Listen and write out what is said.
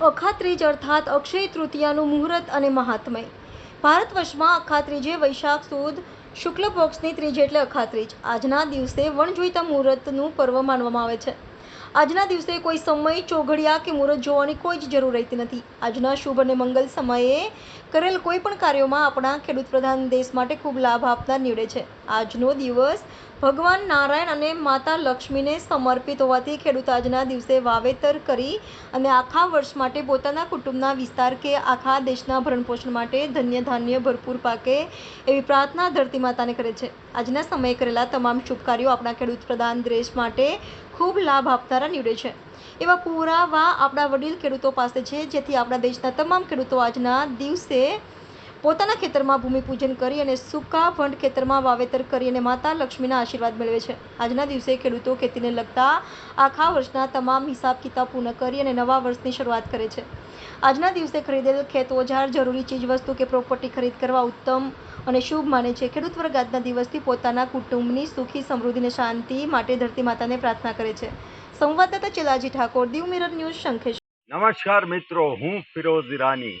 અખાત્રીજ અર્થાત અક્ષય તૃતીયાનું મુહૂર્ત અને મહાત્મય. ભારત વર્ષમાં અખાત્રીજે વૈશાખ, સુદ, શુક્લ પક્ષની ત્રીજ એટલે અખાત્રીજ. આજના દિવસે વણજોઈતા મુહૂર્તનું પર્વ માનવામાં આવે છે. આજના દિવસે કોઈ સમય ચોઘડિયા કે મુહૂર્ત જોવાની કોઈ જ જરૂર રહેતી નથી. આજના શુભ અને મંગલ સમયે કરેલ કોઈ પણ કાર્યોમાં આપણા ખેડૂત પ્રધાન દેશ માટે ખૂબ લાભ આપનાર નીવડે છે. આજનો દિવસ ભગવાન નારાયણ અને માતા લક્ષ્મીને સમર્પિત હોવાથી ખેડૂત આજના દિવસે વાવેતર કરી અને આખા વર્ષ માટે પોતાના કુટુંબના વિસ્તાર કે આખા દેશના ભરણપોષણ માટે ધન્ય ધાન્ય ભરપૂર પાકે એવી પ્રાર્થના ધરતી માતાને કરે છે. આજના સમયે કરેલા તમામ શુભ કાર્યો આપણા ખેડૂત પ્રધાન દેશ માટે ખૂબ લાભ આપનારા નીવડે છે. એવા પુરાવા આપણા વડીલ ખેડૂતો પાસે છે, જેથી આપણા દેશના તમામ ખેડૂતો આજના દિવસે પોતાના ખેતરમાં ભૂમિપૂજન કરી અને સૂકા ભંડ ખેતરમાં વાવેતર કરી અને માતા લક્ષ્મીના આશીર્વાદ મેળવે છે. આજના દિવસે ખેડૂતો ખેતીને લગતા આખા વર્ષના તમામ હિસાબ કિતાબ પૂર્ણ કરી અને નવા વર્ષની શરૂઆત કરે છે. આજના દિવસે ખરીદેલ ખેત ઓજાર, જરૂરી ચીજવસ્તુ કે પ્રોપર્ટી ખરીદ કરવા ઉત્તમ અને શુભ માને છે. ખેડૂત વર્ગ આજના દિવસથી પોતાના કુટુંબની સુખી, સમૃદ્ધિ અને શાંતિ માટે ધરતી માતાને પ્રાર્થના કરે છે. સંવાદદાતા ચેલાજી ઠાકોર, દીવ મિરર ન્યૂઝ શંખેશ નમસ્કાર મિત્રો, હું ફિરોઝ ઈરાની.